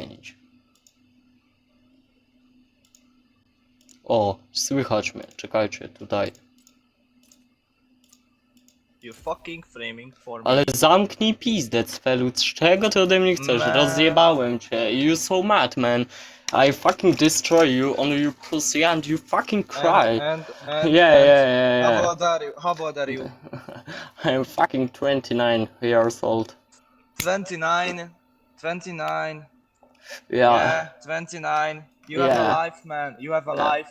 zmienić. O, słychać mnie, czekajcie, tutaj. You fucking framing for me. Ale zamknij pizdę, Cfelu, z czego ty ode mnie chcesz? Man. Rozjebałem cię, you so mad, man. I fucking destroy you on your pussy and you fucking cry. And, and, and, Yeah, and yeah, yeah, How yeah. old are you? How old are you? I'm fucking 29 years old. 29. 29. Yeah, Yeah, 29. You have Yeah. a life, man. You have a Yeah. life.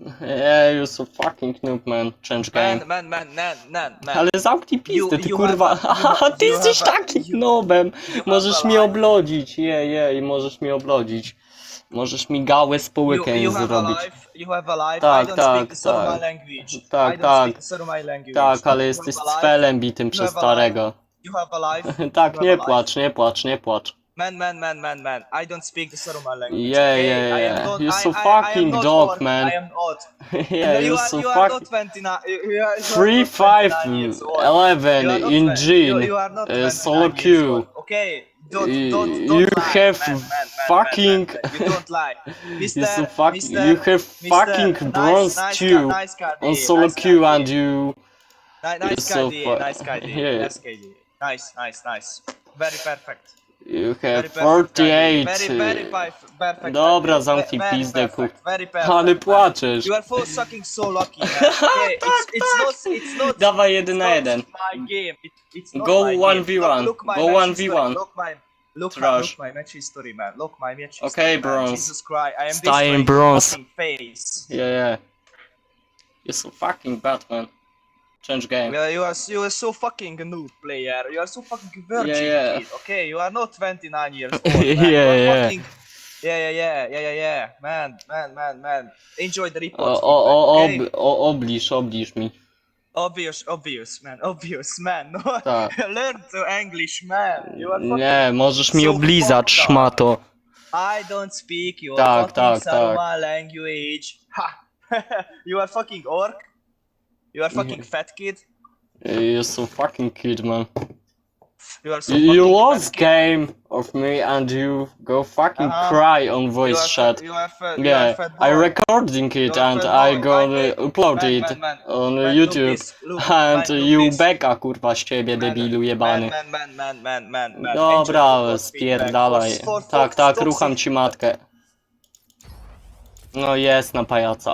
yeah, you so fucking noob, man. Change game. Man, man, man, man, man, man. Ale zamknij pizdę, You- ty you kurwa. have- you have- ty you jesteś have a- takim you- nobem. You Możesz have a mnie life. oblodzić, je, je, i możesz mnie oblodzić. Możesz mi gałę z You, połykiem you have a zrobić. life. You have a life. Tak, I don't tak, speak tak. language. Tak, I don't tak. speak language. Tak, ale You jesteś have a life. cfelem bitym przez have a life. starego. You have a life. Tak, You nie have a life. płacz, nie płacz, nie płacz. Man, man, man, man, man. I don't speak the Soroma language. Yeah, okay? yeah, I am yeah. not, You're I, so I, I fucking not dog, old. man. I am not. yeah, you you're are, so you are not fucking... 29. You, you are, you are 3, not 5, 29 years old. 11 You are not in 20 June. You, you are not uh, 29 solo queue. old. Okay. Don't, You- don't, don't you lie, have man, man, fucking- Man, You don't lie, Mister. So. Mister, You have Mister, fucking nice, bronze nice Car, nice car, on solo nice queue and you... Nice so KD, fu- nice KD, Yeah. nice KD. Nice, nice, nice. Very perfect. You Very have perfect. 48... Very, very uh, perf- perfect. Dobra, zamknij Very pizdę, perfect, ku- Very perfect. Ale man. płaczesz. You are for sucking so lucky, man. Okay, it's, it's not, it's not. Dawaj jeden na it's jeden. not my game. It, it's not Go my 1v1. Game. Look, look my Go match 1v1. history. Look my, look, my, Trash. look my match history, man. Look my match history. Okay, man. bronze. Jesus Christ, I am Stay in bronze. fucking face. Yeah, yeah. You're so fucking Batman. Change game. Yeah, you are you are so fucking noob player. You are so fucking virgin. Yeah, yeah. Kid. Okay, you are not 29 years old. Man. You Yeah, are yeah. Fucking... Yeah, yeah, yeah, yeah, yeah, yeah. Man, man, man, man. Enjoy the report. O, o, o, okay? ob, o, obliż, obliż mi. Obvious, obvious, man. Obvious, man. No. Tak. Learn to English, man. You are fucking... Nie, możesz mi so oblizać, szmato. I don't speak your Tak, fucking tak, Saroma language. Ha! you are fucking orc. You are fucking fat kid. You're so fucking kid, man. You are so You fucking lost fat kid. game of me and you go fucking Uh-huh. cry on You voice are chat. You are fat. you are Yeah, fat I boy. recording it You are and fat I boy. gonna Man, upload man, it man, man. on Man, look YouTube. this, look, And man, look you this. beka kurwa z ciebie, debilu jebany. Man, man, man, man, man, man. Dobra, spierdalaj. Tak, tak, rucham ci matkę. No jest na pajaca.